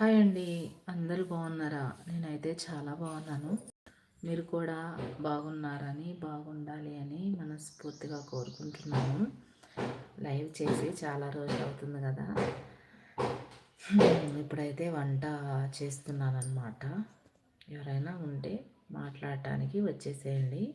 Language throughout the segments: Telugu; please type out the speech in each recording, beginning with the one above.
హాయ్ అండి. అందరూ బాగున్నారా? నేనైతే చాలా బాగున్నాను. మీరు కూడా బాగున్నారని బాగుండాలి అని మనస్ఫూర్తిగా కోరుకుంటున్నాను. లైవ్ చేసి చాలా రోజులు అవుతుంది కదా. ఇప్పుడైతే వంట చేస్తున్నాను అనమాట ఎవరైనా ఉంటే మాట్లాడటానికి వచ్చేసేయండి.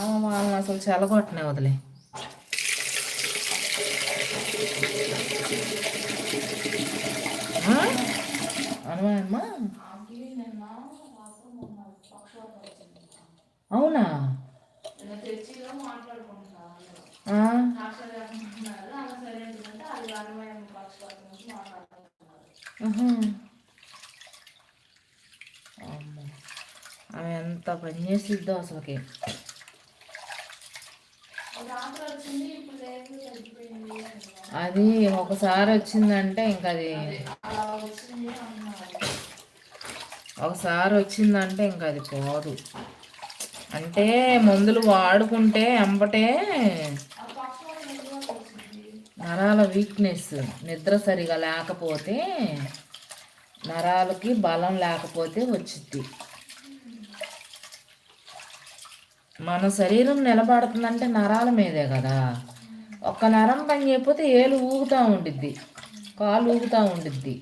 వాళ్ళని అసలు చల్లగొట్టనే వదిలే. అనుమానమ్మా అవునా? ఆమె ఎంత పని చేసిద్దో అసలుకి రాత్రి వచ్చింది ఇప్పుడు లేదు తగ్గిపోయింది అంటున్నారు. అది ఒకసారి వచ్చిందంటే ఇంకా అది ఒకసారి వచ్చిందంటే ఇంకా అది పోదు. అంటే మందులు వాడుకుంటే ఎంబటే నరాల వీక్నెస్ నిద్ర సరిగా లేకపోతే నరాలకి బలం లేకపోతే వచ్చింది మన శరీరం నిలబడుతుందంటే నరాల మీదే కదా. ఒక్క నరం పని చేయకపోతే ఏలు ఊగుతూ ఉండిద్ది కాలు ఊగుతూ ఉండిద్ది.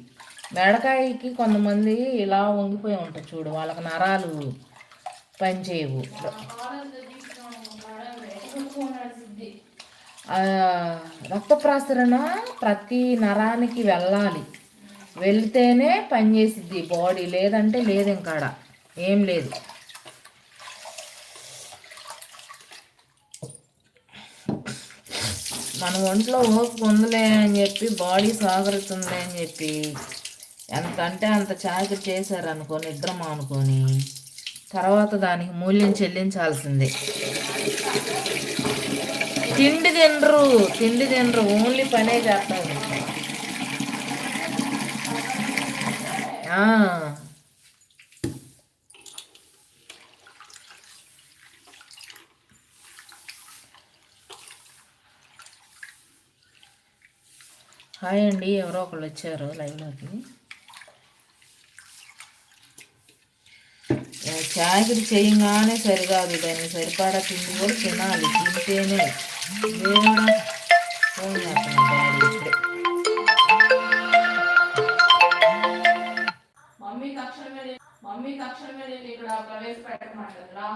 మెడకాయకి కొంతమంది ఇలా వంగిపోయి ఉంటుంది చూడు వాళ్ళకి నరాలు పని చేయవు. రక్త ప్రసరణ ప్రతి నరానికి వెళ్ళాలి. వెళ్తేనే పనిచేసిద్ది బాడీ లేదంటే లేదు ఇంకాడ. ఏం లేదు. మన ఒంట్లో ఓపిక ఉందిలే అని చెప్పి బాడీ సహకరిస్తుంది అని చెప్పి ఎంత అంటే అంత చాకరి చేశారనుకో నిద్ర మానుకొని తర్వాత దానికి మూల్యం చెల్లించాల్సిందే. తిండి తినరు తిండి తినరు ఓన్లీ పనే చేస్తారు హాయ్ అండి ఎవరో ఒకళ్ళు వచ్చారు లైవ్లోకి చాకరి చేయగానే సరికాదు దాన్ని సరిపడా తిండి కూడా తినాలి తింటేనే. మమ్మీ తక్షణమే మమ్మీ తక్షణమే నేను ఇక్కడ ప్రవేశపెట్టమంటుందిరా